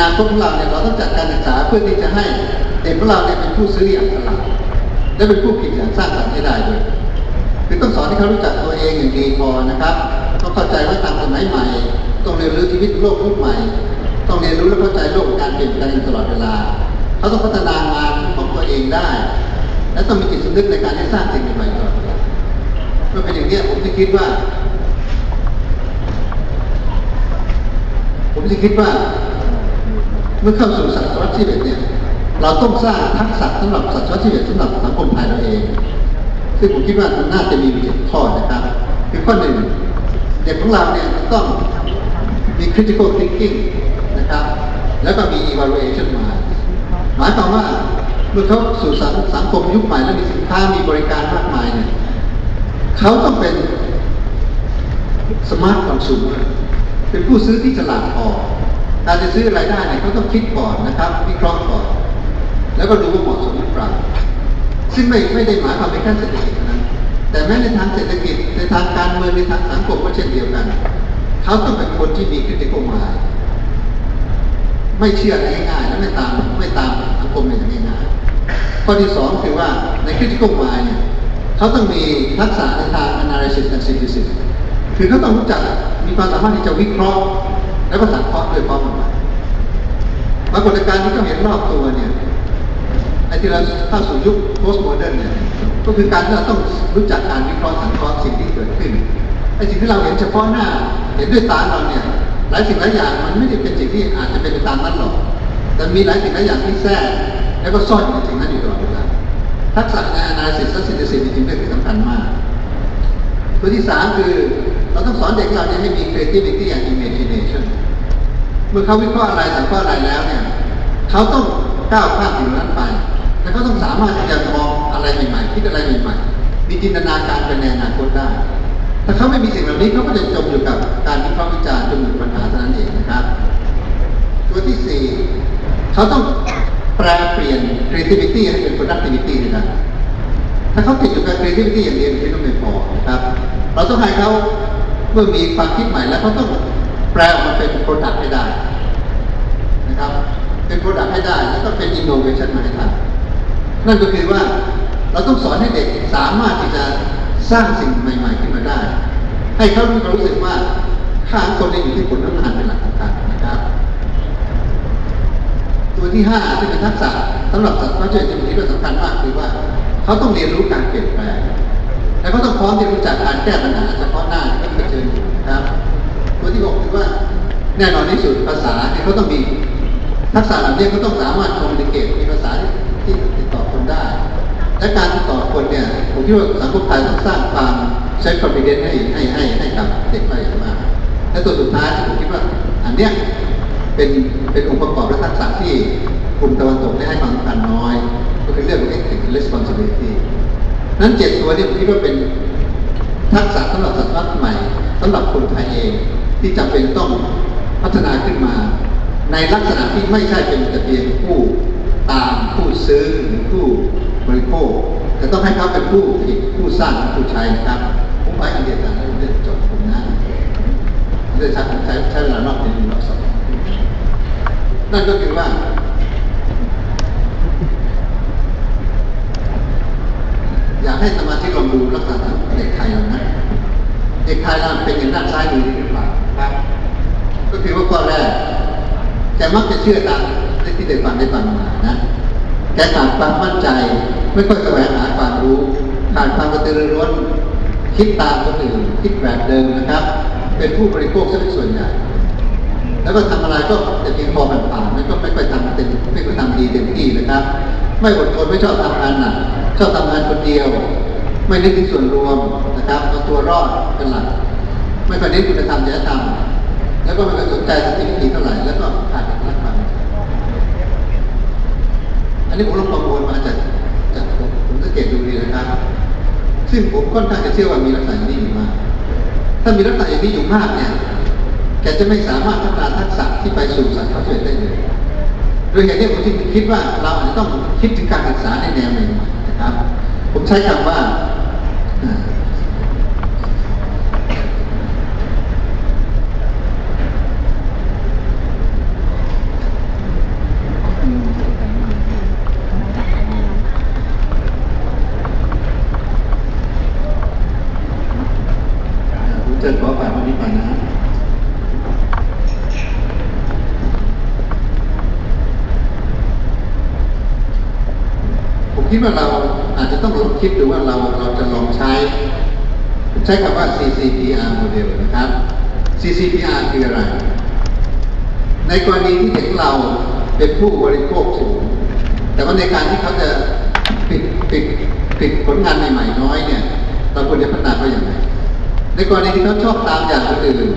นาคตของเราเนี่ยเราต้องจัดการศึกษาเพื่อที่จะให้เด็กของเราเนี่ยเป็นผู้ซื้ออย่างฉลาดและเป็นผู้คิดอย่างสร้างสรรค์ให้ได้ด้วยคือต้องสอนให้เขารู้จักตัวเองอย่างดีพอนะครับต้องเข้าใจว่าตามสมัยใหม่ ต้องเรียนรู้ชีวิตโลกยุคใหม่ ต้องเรียนรู้และเข้าใจโลกการเปลี่ยนแปลงตลอดเวลา เขาต้องพัฒนางานของตัวเองได้ และต้องมีจิตสำนึกในการที่สร้างสิ่งใหม่ๆตลอดเวลาเมื่อเป็นอย่างนี้ผมจะคิดว่า ผมจะคิดว่า เมื่อเข้าสู่ศตวรรษที่11เนี่ยเราต้องสร้างทักษะสำหรับศตวรรษที่11สำหรับสังคมไทยเราเอง ซึ่งผมคิดว่ามันน่าจะมีเจ็ดข้อนะครับคือข้อหนึ่งเด็กของเราเนี่ยต้องมี critical thinking นะครับ แล้วก็มี evaluation มาหมายความว่าเมื่อเขาสู่สังสังคมยุคใหม่และมีสินค้ามีบริการมากมายเนี่ยเขาต้องเป็นสมาร์ทคอน sumer เป็นผู้ซื้อที่ฉลาดพอ การจะซื้ออะไรได้เนี่ยเขาต้องคิดก่อนนะครับวิเคราะห์ก่อน แล้วก็ดูว่าเหมาะสมหรือเปล่าซึ่งไม่ไม่ได้หมายความเป็นแค่เศรษฐกิจนั้น แต่แม้ในทางเศรษฐกิจในทางการเมืองในทางสังคมก็เช่นเดียวกัน เขาต้องเป็นคนที่มีคริติคอลมาไม่เชื่อง่ายๆและไม่ตามไม่ตามสังคมอย่างง่ายๆข้อที่สองคือว่าในคริติคอลมาเนี่ยเขาต้องมีทักษะในทาง analysis and synthesis คือเขาต้องรู้จักมีความสามารถที่จะวิเคราะห์ และก็สังเคราะห์ด้วยความหมายปรากฏการณ์ที่เขาเห็นรอบตัวเนี่ยไอ้ที่เราเข้าสู่ยุค post modern เนี่ยก็คือการที่เราต้องรู้จักการวิเคราะห์สังเคราะห์สิ่งที่เกิดขึ้นไอ้สิ่งที่เราเห็นเฉพาะหน้า เห็นด้วยตาเราเนี่ยหลายสิ่งหลายอย่างมันไม่ได้เป็นสิ่งที่อาจจะเป็นไปตามนั้นหรอก แต่มีหลายสิ่งหลายอย่างที่แทรกแล้วก็ซ่อนอยู่สิ่งนั้นอยู่ตลอดเวลาทักษะใน analysis และ synthesis จริงๆเป็นสิ่งสำคัญมาก ตัวที่สามคือ เราต้องสอนเด็กเราเนี่ยให้มี creativity and imagination เมื่อเขาวิเคราะห์อะไรสังเคราะห์อะไรแล้วเนี่ยเขาต้องก้าวข้ามสิ่งนั้นไป และเขาต้องสามารถที่จะมองอะไรใหม่ๆคิดอะไรใหม่ๆมีจินตนาการเป็นในอนาคตได้ถ้าเขาไม่มีสิ่งเหล่านี้เขาก็จะจมอยู่กับการวิเคราะห์วิจารณ์จมอยู่ปัญหาเท่านั้นเองนะครับ ตัวที่สี่เขาต้องแปลเปลี่ยน creativity ให้เป็น productivity นะครับถ้าเขาติดอยู่กับ creativity อย่างเดียวมันไม่พอนะครับ เราต้องให้เขา เมื่อมีความคิดใหม่แล้วเขาต้องแปลออกมาเป็น product ให้ได้นะครับ เป็น product ให้ได้แล้วก็เป็น innovation มาให้ทันนั่นก็คือว่าเราต้องสอนให้เด็กสามารถที่จะสร้างสิ่งใหม่ ๆ ขึ้นมาได้ ให้เขามีความรู้สึกว่าข้างคนได้อยู่ที่ผลทำงานเป็นหลักสำคัญนะครับ ตัวที่ห้าที่เป็นทักษะสำหรับสัตว์วัชชีวิตที่สำคัญมากคือว่า เขาต้องเรียนรู้การเปลี่ยนแปลง และเขาต้องพร้อมที่จะรู้จักการแก้ปัญหาเฉพาะหน้าที่เขาเผชิญอยู่นะครับตัวที่หกคือว่าแน่นอนที่สุดภาษาเนี่ยเขาต้องมีทักษะเหล่านี้เขาต้องสามารถคอมมิวนิเคชมีภาษาที่ติดต่อคนได้ และการติดต่อคนเนี่ยผมคิดว่าสังคมไทยต้องสร้างความใช้คอมพิวเดนให้ให้ให้ให้กับเด็กไปอย่างมากและตัวสุดท้ายที่ผมคิดว่าอันเนี้ยเป็นเป็นองค์ประกอบและทักษะที่กลุ่มตะวันตกได้ให้ความสำคัญน้อย ก็คือเรื่องของ ethics responsibility นั้นเจ็ดตัวนี่ผมคิดว่าเป็นทักษะสำหรับศตวรรษใหม่สำหรับคนไทยเองที่จำเป็นต้องพัฒนาขึ้นมา ในลักษณะที่ไม่ใช่เป็นแต่เพียงผู้ตามผู้ซื้อหรือผู้บริโภคแต่ต้องให้เขาเป็นผู้ผลิตผู้สร้างผู้ใช้นะครับผมไว้อันเดียวกันแล้วเรื่องจบผมนะเรื่องใช้ใช้ใช้เวลานอกเรียนรอบสองนั่นก็คือว่า อยากให้สมาชิกลองดูลักษณะเด็กไทยเรานะเด็กไทยเราเป็นอย่างด้านซ้ายมือนี่หรือเปล่าครับ ก็คือว่าข้อแรกแกมักจะเชื่อตามที่ได้ฟังได้ฟังมานะแกขาดความมั่นใจ ไม่ค่อยแสวงหาความรู้ขาดความกระตือรือร้นคิดตามคนอื่นคิดแบบเดิมนะครับ เป็นผู้บริโภคซะเป็นส่วนใหญ่แล้วก็ทำอะไรก็จะเพียงพอผ่านๆไม่ก็ไม่ค่อยทำเต็มไม่ค่อยทำดีเต็มที่นะครับ ไม่อดทนไม่ชอบทำงานหนัก ชอบทำงานคนเดียว ไม่นึกถึงส่วนรวมนะครับเอาตัวรอดเป็นหลัก ไม่ค่อยเน้นคุณธรรมจริยธรรมแล้วก็ไม่ค่อยสนใจสติปัญญเท่าไหร่แล้วก็ขาดการรักควาอันนี้ผมลองประมวลมาจากจากผมผมสังเกตดูดีนะครับ ซึ่งผมค่อนข้างจะเชื่อว่ามีลักษณะอย่างนี้อยู่มากถ้ามีลักษณะอย่างนี้อยู่มากเนี่ยแกจะไม่สามารถพัฒนาทักษะที่ไปสู่สังคมได้เลยโดยเหตุนี้ผมจึงคิดว่าเราอาจจะต้องคิดถึงการศึกษาในแนวใหม่ ครับ ผมใช้คำว่าเจิดขอฝ่วันนี้ไปนะผมคิดว่าเรา อาจจะต้องลองคิดดูว่าเราเราจะลองใช้ ใช้คำว่า CCPR โมเดลนะครับ CCPR คืออะไร ในกรณีที่เด็กเราเป็นผู้บริโภคสูง แต่ว่าในการที่เขาจะปิดปิดปิดผลงานใหม่ๆน้อยเนี่ย เราควรจะพัฒนาเขาอย่างไร ในกรณีที่เขาชอบตามอย่างคนอื่น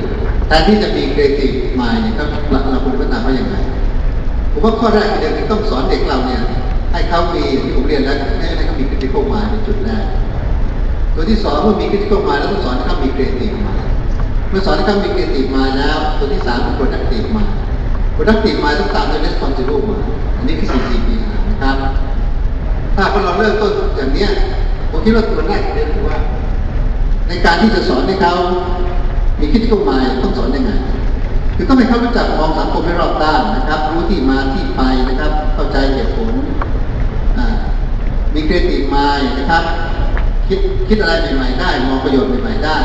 แทนที่จะมีครีเอทีฟมายเนี่ยเราเราควรจะพัฒนาเขาอย่างไรผมว่าข้อแรกเดี๋ยวต้องสอนเด็กเราเนี่ย ให้เขามีที่ผมเรียนแล้วให้ให้เขามี critical mind เป็นจุดแรกตัวที่สองเมื่อมี critical mind แล้วต้องสอนให้เขามี creative mind เมื่อสอนให้เขามี creative mind แล้ว ตัวที่สามคือ productive mind productive mind ต้องตามด้วย responsible mind อันนี้คือ CCPR นะครับ ถ้าพอเราเริ่มต้นอย่างเนี้ยผมคิดว่าตัวแรกเรียนคือว่า ในการที่จะสอนให้เขามีคิดเข้ามาต้องสอนยังไงคือต้องให้เขารู้จักมองสังคมให้รอบด้านนะครับ รู้ที่มาที่ไปนะครับ เข้าใจเหตุผล มีครีเอทีฟมายนะครับ คิดคิดอะไรใหม่ๆได้ มองประโยชน์ใหม่ๆได้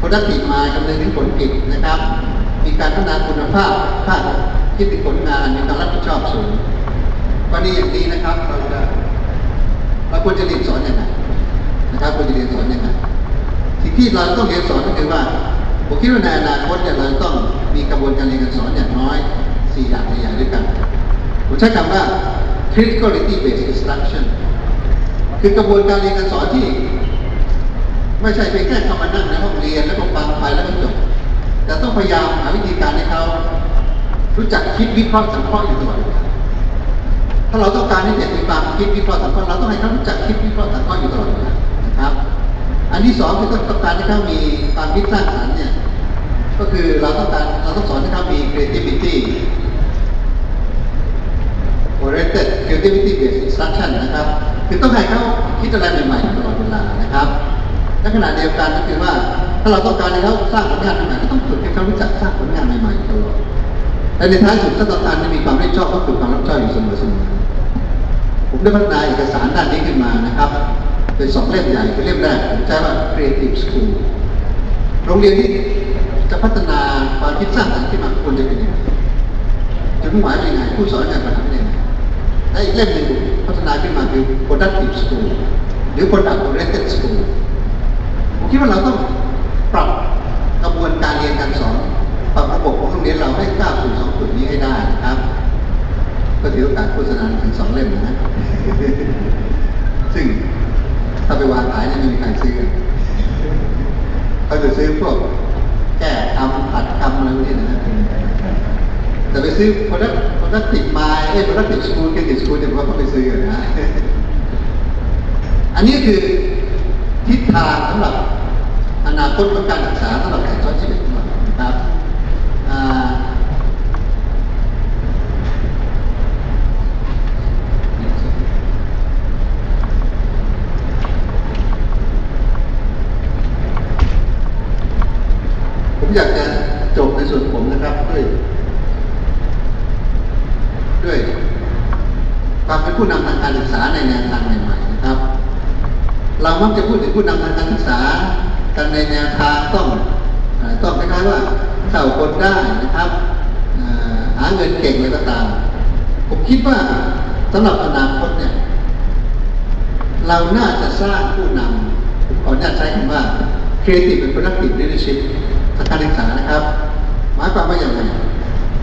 productive mind คำนึงถึงผลผิดนะครับ มีการพัฒนาคุณภาพภาพคิดถึงผลงานมีการรับผิดชอบสูงกรณีอย่างนี้นะครับเราจะเราควรจะเรียนสอนยังไงนะครับควรจะเรียนสอนยังไงสิ่งที่เราต้องเรียนสอนก็คือว่าผมคิดว่าในอนาคตเนี่ยเราต้องมีกระบวนการเรียนการสอนอย่างน้อยสี่อย่างใหญ่ๆด้วยกันผมใช้คำว่า criticality based instruction คือกระบวนการเรียนการสอนที่ ไม่ใช่เพียงแค่เข้ามานั่งในห้องเรียนแล้วก็ฟังไปแล้วก็จบ แต่ต้องพยายามหาวิธีการให้เขารู้จักคิดวิเคราะห์สังเคราะห์อยู่ตลอดเวลาถ้าเราต้องการให้เด็กมีความคิดวิเคราะห์สังเคราะห์เราต้องให้เขารู้จักคิดวิเคราะห์สังเคราะห์อยู่ตลอดนะครับ อันที่สองคือต้องการให้เขามีความคิดสร้างสรรค์เนี่ยก็คือเราต้องการเราต้องสอนให้เขามี creativity oriented creativity based instruction นะครับ คือต้องให้เขาคิดอะไรใหม่ๆตลอดเวลานะครับและขณะเดียวกันก็คือว่าถ้าเราต้องการให้เขาสร้างผลงานใหม่ก็ต้องฝึกให้เขารู้จักสร้างผลงานใหม่ๆตลอดและในท้ายสุดถ้าต้องการจะมีความรับผิดชอบก็ฝึกความรับผิดชอบอยู่เสมอๆผมได้พัฒนาเอกสารด้านนี้ขึ้นมานะครับ เป็นสองเล่มใหญ่คือเล่มแรกผมใช้ว่า Creative School โรงเรียนที่จะพัฒนาความคิดสร้างสรรค์ขึ้นมาควรจะเป็นยังไงจุดมุ่งหมายเป็นยังไงผู้สอนจะกระทำเป็นยังไง และอีกเล่มหนึ่งพัฒนาขึ้นมาคือ Productive School หรือ Product Oriented School ผมคิดว่าเราต้องปรับกระบวนการเรียนการสอนปรับระบบของโรงเรียนเราให้ก้าวสู่สองจุดนี้ให้ได้นะครับ ก็ถือโอกาสโฆษณาถึงสองเล่มนะซึ่งถ้าไปวางขายนี่ไม่มีใครซื้อเขาจะซื้อพวกแก้คำผัดคำอะไรพวกนี้นะ แต่ไปซื้อพอดักพอดักติดมาเอ้ยพอดักติดสกูลเกติดสกูลเนี่ยว่าเขาไปซื้อนนะอันนี้คือทิศทางสำหรับอนาคตของการศึกษาสำหรับการสอนชีวิตของเรานะครับผมอยากจะจบในส่วนผมนะครับด้วย ด้วยความเป็นผู้นำทางการศึกษาในแนวทางใหม่ๆนะครับ เรามักจะพูดถึงผู้นำทางการศึกษากันในแนวทางต้องต้องคล้ายๆว่าเข้าคนได้นะครับอ่อหาเงินเก่งอะไรก็ตาม ผมคิดว่าสำหรับอนาคตเนี่ยเราน่าจะสร้างผู้นำผมขออนุญาตใช้คำว่า creative and productive leadership ทางการศึกษานะครับหมายความว่าอย่างไร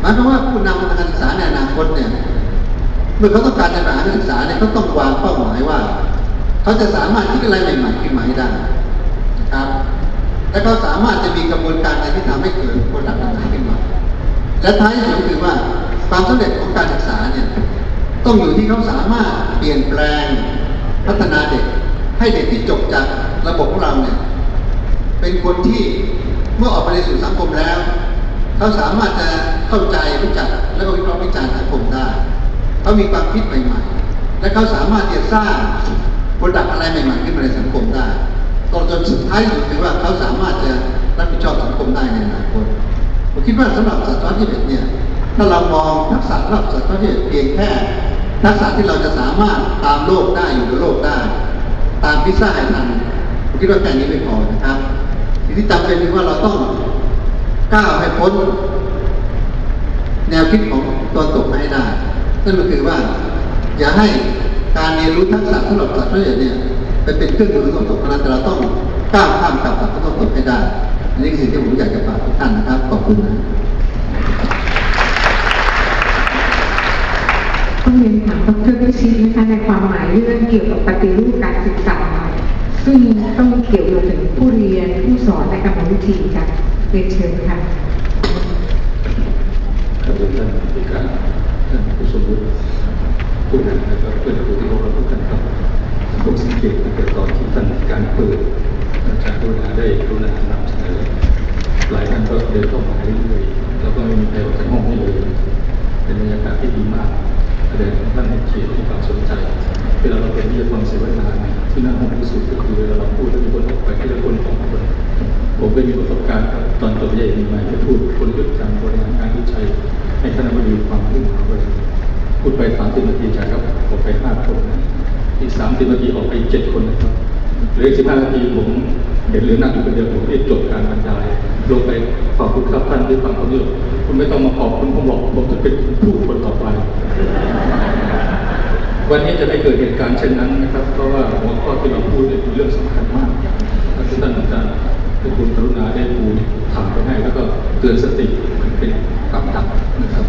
หมายความว่าผู้นำการศึกษาในอนาคตเนี่ยเมื่อเขาต้องการจะหานักศึกษาเนี่ยเขาต้องวางเป้าหมายว่า เขาจะสามารถคิดอะไรใหม่ๆขึ้นมาให้ได้นะครับ และเขาสามารถจะมีกระบวนการอะไรที่ทำให้เกิดผลลัพธ์ต่างๆขึ้นมา และท้ายสุดคือว่าความสำเร็จของการศึกษาเนี่ยต้องอยู่ที่เขาสามารถเปลี่ยนแปลงพัฒนาเด็ก ให้เด็กที่จบจากระบบของเราเนี่ยเป็นคนที่เมื่อออกไปในสู่สังคมแล้ว เขาสามารถจะเข้าใจรู้จักและก็วิเคราะห์วิจารณ์สังคมได้เขามีความคิดใหม่ๆ และเขาสามารถจะสร้างผลดักอะไรใหม่ๆขึ้นมาในสังคมได้ตอนจนสุดท้ายสุดคือว่าเขาสามารถจะรับผิดชอบสังคมได้ในอนาคตผมคิดว่าสำหรับศาสตราที่เป็นเนี่ยถ้าเรามองทักษะสำหรับศาสตราที่เพียงแค่ทักษะที่เราจะสามารถตามโลกได้อยู่กับโลกได้ ตามพิซซ่าให้ทันผมคิดว่าแค่นี้ไม่พอนะครับสิ่งที่จำเป็นคือว่าเราต้อง ก้าวให้พ้น แนวคิดของตอนตกให้ได้ นั่นก็คือว่า อย่าให้การเรียนรู้ทักษะสำหรับสัตว์เอียดเนี่ยเป็นเป็นเครื่องมือของตกนั้นแต่เราต้องก้าวข้ามกับสัตว์ต้องตกให้ได้อันนี้คือสิ่งที่ผมอยากจะฝากทุกท่านนะครับขอบคุณนะต้องเรียนถามดรพิชิตนะคะในความหมายเรื่องเกี่ยวกับปฏิรูปการศึกษาซึ่งต้องเกี่ยวโยงถึงผู้เรียนผู้สอนและกรรมวิธีค่ะ รียนเชิญค่ะกับท่านผู้การท่านผู้สมบูรณ์ผู้นำนะครับเพื่อนครูที่เคารพทุกท่านครับผมสังเกตตั้งแต่ตอนที่ท่านการเปิดอาจารย์กรุณาได้กรุณานำเสนอหลายท่านก็เดินเข้ามาเรื่อยๆแล้วก็ไม่มีใครออกจากห้องนี้เลยเป็นบรรยากาศที่ดีมากแสดงท่านเกียรติให้ความสนใจเวลาเราเป็นวิทยากรเสวนาที่น่าห้องที่สุดก็คือเวลาเราพูดแล้วมีคนออกไปที่ละคนของคน ผมเคยมีประสบการณ์ครับตอนจบใหญ่มีมาที่พูดคนยุทธการบริหารการวิจัยให้คณะบดีความรู้มาเลยพูดไปสามสิบนาทีจากครับออกไปห้าคนนะอีกสามสิบนาทีออกไปเจ็ดคนนะครับเหลือสิบห้านาทีผมเห็นเหลือนั่งอยู่คนเดียวผมรีบจบการบรรยายลงไปขอบคุณครับท่านที่ฟังเขาเยอะคุณไม่ต้องมาขอบคุณผมหรอกผมจะเป็นผู้คนต่อไป วันนี้จะไม่เกิดเหตุการณ์เช่นนั้นนะครับ เพราะว่าหัวข้อที่เราพูดเนี่ยเป็นเรื่องสำคัญมากท่านอาจารย์ ที่คุณกรุณาได้ปูถามไปให้แล้วก็เตือนสติเป็นคำตัดนะครับ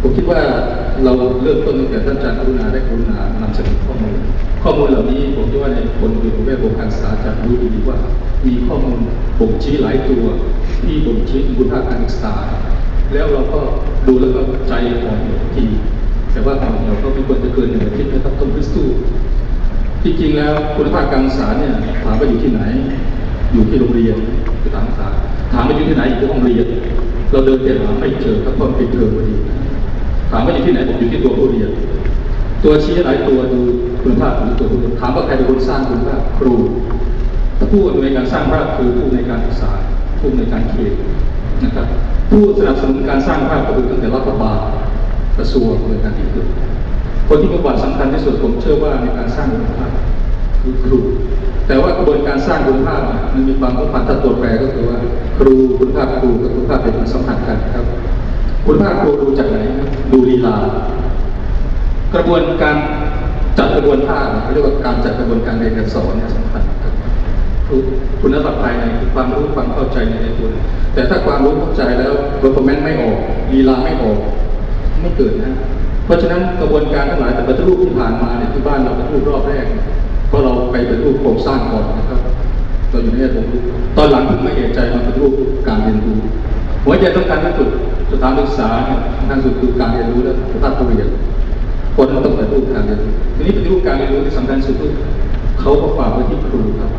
ผมคิดว่าเราเริ่มต้นตั้งแต่ท่านอาจารย์กรุณาได้กรุณานำเสนอข้อมูล ข้อมูลเหล่านี้ผมคิดว่าในคนอยู่ในแวดวงการศึกษาจะรู้ดีว่า มีข้อมูลบ่งชี้หลายตัว ที่บ่งชี้คุณภาพการศึกษา แล้วเราก็ดูแล้วก็ใจอ่อนทีแต่ว่าของเราก็ไม่ควรจะเกินหนึ่งอาทิตย์นะครับต้องพิสูจน์ที่จริงแล้วคุณภาพการศึกษาเนี่ยถามว่าอยู่ที่ไหน อยู่ที่โรงเรียนสถานศึกษาถามว่าอยู่ที่ไหนอยู่ที่ห้องเรียน เราเดินไปหาไม่เจอครับเพราะมันปิดเทอมพอดีถามว่าอยู่ที่ไหนผมอยู่ที่ตัวผู้เรียน ตัวชี้หลายตัวดูคุณภาพของตัวผู้เรียนถามว่าใครเป็นคนสร้างคุณภาพครูผู้อำนวยการสร้างภาพคือผู้ในการศึกษาผู้ในการเขตนะครับผู้สนับสนุนการสร้างภาพก็คือตั้งแต่รัฐบาลกระทรวงหน่วยงานที่เกิดคนที่มีบทสำคัญที่สุดผมเชื่อว่าในการสร้างคุณภาพคือครู แต่ว่ากระบวนการสร้างคุณภาพมันมีความสัมพันธ์ถ้าตัวแปรก็คือว่า ครูคุณภาพครูกับคุณภาพเป็นมันสัมพันธ์กันครับ คุณภาพครูดูจากไหนดูลีลากระบวนการจัดกระบวนท่าเนี่ยเขาเรียกว่าการจัดกระบวนการเรียนการสอนเนี่ยสำคัญครับคุณภาพภายในคือความรู้ความเข้าใจในตัวแต่ถ้าความรู้เข้าใจแล้ว performance ไม่ออกลีลาไม่ออก ไม่เกิดนะ เพราะฉะนั้นกระบวนการทั้งหลายแต่ปฏิรูปที่ผ่านมาเนี่ยที่บ้านเราปฏิรูปรอบแรก ราะเราไปเปฏิรูปโครงสร้างก่อนนะครับเราอยู่ในแง่ผมตอนหลังถึงไม่เอะใจมาเปฏิรูปการเรียนรู้หัวใจต้องการที่สุดสถานศึกษาเนี่สุดคือการเรียนรู้และสภาพผู้เรียนคนต้องเปฏิรูปการเรียนรู้ทีนี้ปฏิรูปการเรียนรู้ที่สำคัญสุดเขาก็ฝากไว้ที่ครูครับ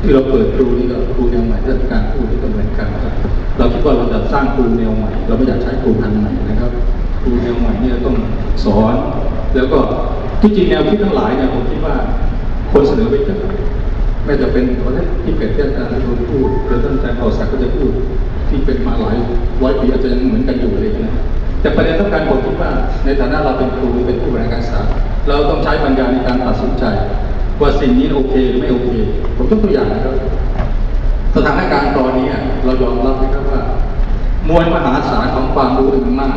ที่เราเปิดครูนี่ก็ครูแนวใหม่เรื่องการพูดที่กำเนิดกันครับเราคิดว่าเราจะสร้างครูแนวใหม่ เราไม่อยากใช้ครูพันใหม่นะครับครูแนวใหม่เนี่ยต้องสอน แล้วก็ที่จริงแนวคิดทั้งหลายเนี่ยผมคิดว่า คนเสนอไปเยอะไม่จะเป็นเพราที่เป็ดที่อาจารย์โดนพูดหรือท่านอาจารย์เผ่าศักดิ์ก็จะพูด ที่เป็นมาหลายร้อยปีอาจจะยังเหมือนกันอยู่เลยนะแต่ประเด็นสำคัญผมคิดว่าในฐานะเราเป็นครูเป็นผู้บริหารการศึกษาเราต้องใช้ปัญญาในการตัดสินใจว่าสิ่งนี้โอเคหรือไม่โอเค ผมยกตัวอย่างนะครับสถานการณ์ตอนนี้เรายอมรับนะครับว่ามวลมหาศาลของความรู้มันมาก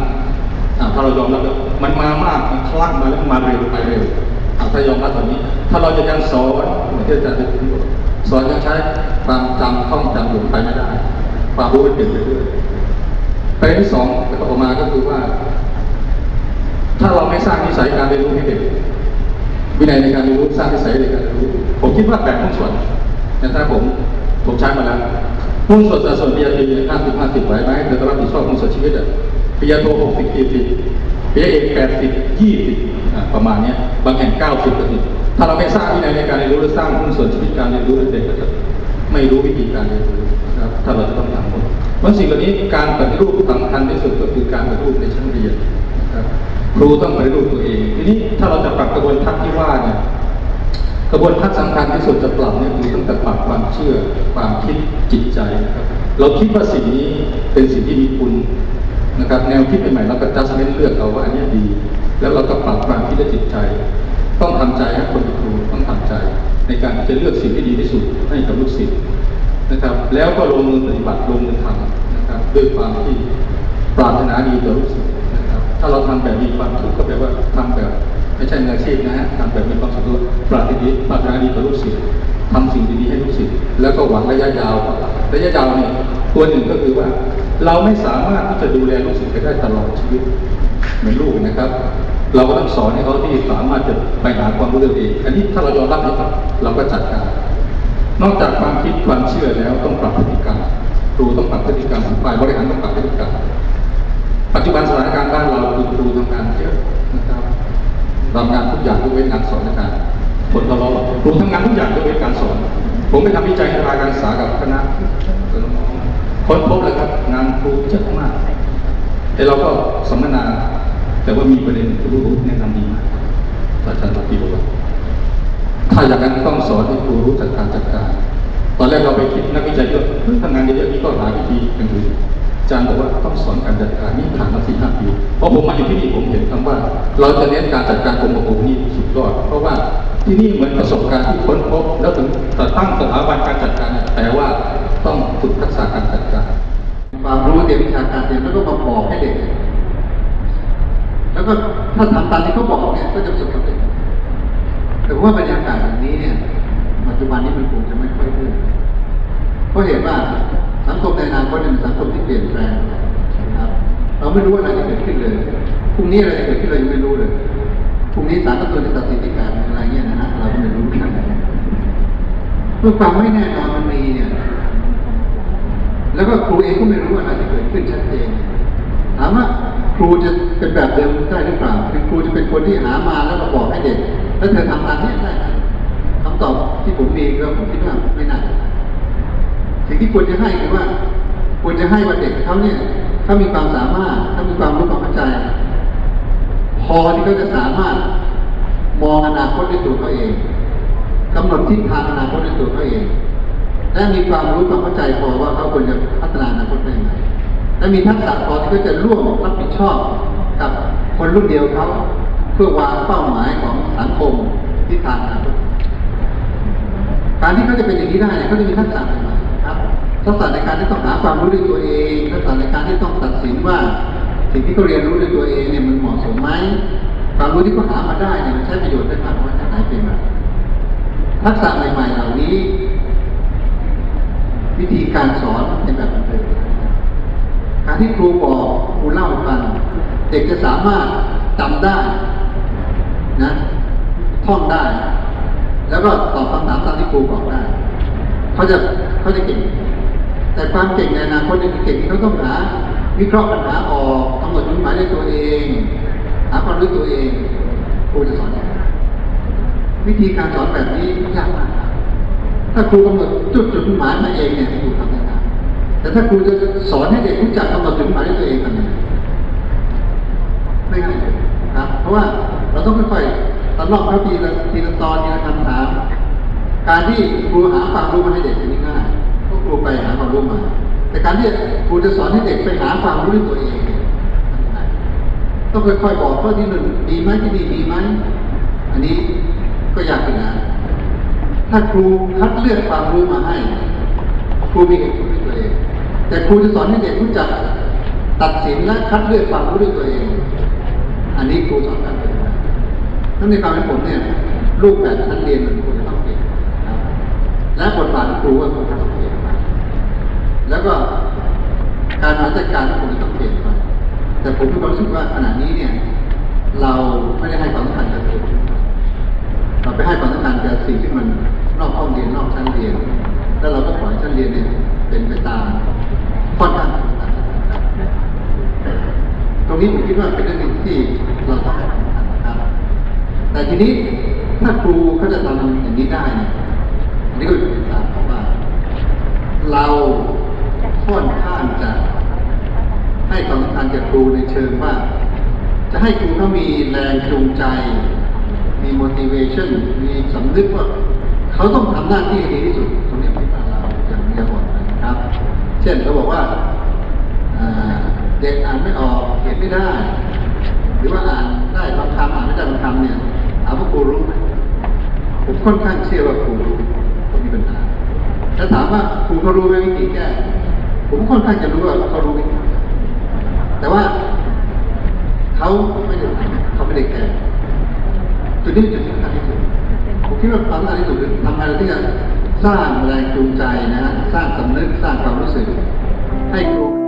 ถ้าเรายอมรับมันมามากมันคลั่งมาแล้วมันมาเร็วไปเร็ว ถ้ายอมรับตอนนี้ ถ้าเราจะยังสอนเหมือนที่อาจารย์พูดสอนยังใช้ความจำท่องจำอยู่ไปไม่ได้ ความรู้มันเปลี่ยนไปเรื่อยประเด็นที่สองก็ออมาก็คือว่า ถ้าเราไม่สร้างนิสัยการเรียนรู้ให้เด็กวินัยในการเรียนรู้สร้างนิสัยในการเรียนรู้ ผมคิดว่าแบ่งหุ้นส่วนอย่างถ้าผมผมใช้มาแล้วหุ้นส่วนสัดส่วนปริญญาตรีห้าสิบห้าสิบไหวไหมเดี๋ยวต้องรับผิดชอบหุ้นส่วนชีวิตอะปริญญาโทหกสิบสี่สิบปริญญาเอกแปดสิบยี่สิบ ประมาณนี้บางแห่งเก้าสิบก็มีถ้าเราไม่สร้างวินัยในการเรียนรู้และสร้างหุ้นส่วนชีวิตการเรียนรู้เด็กก็จะไม่รู้วิธีการเรียนรู้นะครับถ้าเราจะต้องทำหมดเพราะสิ่งเหล่านี้การปฏิรูปสำคัญที่สุดก็คือการปฏิรูปในชั้นเรียนนะครับครูต้องปฏิรูปตัวเอง ทีนี้ถ้าเราจะปรับกระบวนทัศน์ที่ว่าเนี่ยกระบวนทัศน์สำคัญที่สุดจะปรับเนี่ยคือตั้งแต่ปรับความเชื่อความคิดจิตใจนะครับเราคิดว่าสิ่งนี้เป็นสิ่งที่มีคุณ นะครับแนวคิดใหม่ๆเราก็จัดเน้นเลือกเอาว่าอันนี้ดี แล้วเราก็ปรับความคิดและจิตใจ ต้องทำใจให้คนเป็นครูต้องทำใจ ในการที่จะเลือกสิ่งที่ดีที่สุดให้กับลูกศิษย์นะครับ แล้วก็ลงมือปฏิบัติลงมือทำนะครับด้วยความที่ปรารถนาดีต่อลูกศิษย์นะครับ ถ้าเราทำแบบมีความทุกข์ก็แปลว่าทำแบบไม่ใช่มืออาชีพนะฮะทำแบบมีความสุขปรารถนาดีปรารถนาดีต่อลูกศิษย์ทำสิ่งดีๆให้ลูกศิษย์แล้วก็หวังระยะยาวระยะยาวเนี่ยตัวหนึ่งก็คือว่า เราไม่สามารถที่จะดูแลลูกศิษย์ไปได้ตลอดชีวิตเหมือนลูกนะครับ เราก็ต้องสอนให้เขาที่สามารถจะไปหาความรู้เองอันนี้ถ้าเรายอมรับนะครับเราก็จัดการ นอกจากความคิดความเชื่อแล้วต้องปรับพฤติกรรมครูต้องปรับพฤติกรรมฝ่ายบริหารต้องปรับพฤติกรรมปัจจุบันสถานการณ์บ้านเราคือครูทำงานเยอะนะครับทำงานทุกอย่างยกเว้นการสอนนะครับผลตลอดครูทำงานทุกอย่างยกเว้นการสอน ผมไปทำวิจัยในรายการศึกษากับคณะ ค้นพบเลยครับ งานครูเยอะมาก แต่เราก็สัมมนา แต่ว่ามีประเด็นที่รู้แนะนำดีมากอาจารย์ตะปีบอกว่าถ้าอย่างนั้นต้องสอนให้ครูรู้จักการจัดการตอนแรกเราไปคิดนักวิจัยก็เฮ้ยทำงานเยอะๆนี่ก็หาวิธีอย่างอื่นอาจารย์บอกว่าต้องสอนการจัดการนี่ผ่านมาสี่ห้าปีเพราะผมมาอยู่ที่นี่ผมเห็นคำว่า เราจะเน้นการจัดการกรมประมงนี่สุดยอด เพราะว่าที่นี่เหมือนประสบการณ์ที่ค้นพบ แล้วถึงตั้งสถาบันการจัดการ แต่ว่า ต้องฝึกทักษะการจัดการความรู้เรียนวิชาการเรียนแล้วก็มาบอกให้เด็ก แล้วก็ถ้าทำตามที่เขาบอกเนี่ยก็จะประสบความสำเร็จแต่ว่าบรรยากาศแบบนี้เนี่ยปัจจุบันนี้มันคงจะไม่ค่อยเพื่อเพราะเห็นว่าสังคมในอนาคตเนี่ยเป็นสังคมที่เปลี่ยนแปลงนะครับเราไม่รู้อะไรจะเกิดขึ้นเลยพรุ่งนี้อะไรจะเกิดขึ้นเรายังไม่รู้เลยพรุ่งนี้ศาลรัฐธรรมนูญจะตัดสินฎีกาอะไรเงี้ยนะฮะเราก็ไม่รู้เหมือนกันเมื่อความไม่แน่นอนมันมีเนี่ย แล้วก็ครูเองก็ไม่รู้ว่าอะไรจะเกิดขึ้นชัดเจนถามว่าครูจะเป็นแบบเดิมได้หรือเปล่าคือครูจะเป็นคนที่หามาแล้วมาบอกให้เด็ก แล้วเธอทำตามนี้ได้ไหมคำตอบที่ผมมีก็ผมคิดว่าไม่น่าสิ่งที่ควรจะให้คือว่าควรจะให้ว่าเด็กเขาเนี่ยเขามีความสามารถเขามีความรู้ความเข้าใจ พอที่เขาจะสามารถมองอนาคตด้วยตัวเขาเองกำหนดทิศทางอนาคตด้วยตัวเขาเอง และมีความรู้ความเข้าใจพอว่าเขาควรจะพัฒนาอนาคตได้ยังไงและมีทักษะพอที่เขาจะร่วมรับผิดชอบกับคนรุ่นเดียวเขาเพื่อวางเป้าหมายของสังคมทิศทางอนาคตการที่เขาจะเป็นอย่างนี้ได้เนี่ยเขาจะมีทักษะใหม่ๆครับทักษะในการที่ต้องหาความรู้ด้วยตัวเองทักษะในการที่ต้องตัดสินว่า สิ่งที่เขาเรียนรู้ด้วยตัวเองเนี่ยมันเหมาะสมไหมความรู้ที่เขาหามาได้เนี่ยมันใช้ประโยชน์ได้มากน้อยแค่ไหนเป็นไรทักษะใหม่ๆเหล่านี้ วิธีการสอนเป็นแบบนั้นเลยการที่ครูบอกครูเล่าให้ฟังเด็กจะสามารถจำได้นะท่องได้ แล้วก็ตอบคำถามตามที่ครูบอกได้เขาจะเขาจะเก่ง แต่ความเก่งในอนาคตเนี่ยคือเก่งที่เขาต้องหาวิเคราะห์ปัญหาออกกำหนดจุดหมายด้วยตัวเอง หาความรู้ตัวเองครูจะสอนวิธีการสอนแบบนี้ยากมาก ถ้าครูกำหนดจุดจุดหมายมาเองเนี่ยครูทำได้แต่ถ้าครูจะสอนให้เด็กรู้จักกำหนดจุดหมายด้วยตัวเองทำยังไงไม่ง่ายครับ เพราะว่าเราต้องค่อยๆตลอกเขาทีละทีละตอนทีละคำถามการที่ครูหาความรู้มาให้เด็กนนี้ง่ายเพราะครูไปหาความรู้มา แต่การที่ครูจะสอนให้เด็กไปหาความรู้ด้วยตัวเองต้องค่อยๆบอกข้อที่หนึ่งดีไหมที่ดีดีไหมอันนี้ก็ยากขึ้นนะ ถ้าครูคัดเลือกความรู้มาให้ ครูมีเหตุผลด้วยตัวเอง แต่ครูจะสอนให้เด็กรู้จักตัดสินและคัดเลือกความรู้ด้วยตัวเอง อันนี้ครูสอนการปฏิบัตินั่นในความเป็นผมเนี่ยรูปแบบนักเรียนมันควรจะต้องเปลี่ยนนะครับและบทบาทของครูก็ควรจะต้องเปลี่ยนไปแล้วก็การบริหารจัดการก็ควรจะต้องเปลี่ยนไปแต่ผมมีความรู้สึกว่าขณะนี้เนี่ย เราไม่ได้ให้ความสำคัญกับตัว เราไปให้ความสำคัญกับสิ่งที่มันนอกห้องเรียนนอกชั้นเรียน แล้วเราก็ปล่อยชั้นเรียนเนี่ยเป็นไปตามค่อนข้างตรงนี้ผมคิดว่าเป็นเรื่องหนึ่งที่เราต้องให้ความสำคัญนะครับ แต่ทีนี้ถ้าครูเขาจะทำอย่างนี้ได้เนี่ยนนี้ก็เป็นตามเพราว่าเราค่อนข้างจะให้ความสำคัญกับครูในเชิงว่า จะให้ครูเขามีแรงจูงใจ มี motivation มีสำนึกว่า เขาต้องทำหน้าที่ให้ดีที่สุดตรงนี้ไม่ต่างเราอย่างเดียวหมดนะครับ เช่นเขาบอกว่าอ่าเด็กอ่านไม่ออกเขียนไม่ได้ หรือว่าอ่านได้บางคำอ่านไม่ได้บางคำเนี่ยถามว่าครูรู้ไหมผมค่อนข้างเชื่อว่าครูรู้ผมมีปัญหาถ้าถามว่าครูเขารู้ไหมวิธีแก้ผมค่อนข้างจะรู้ว่าเขารู้วิธีแต่ว่าเขาไม่ได้เขาไม่ได้แก้ จุดนี้จุดสำคัญที่สุดผมคิดว่าความสำคัญที่สุดคือทำอะเราที่จะสร้างแรงจูงใจนะฮะสร้างสำนึกสร้างความรู้สึกให้ครู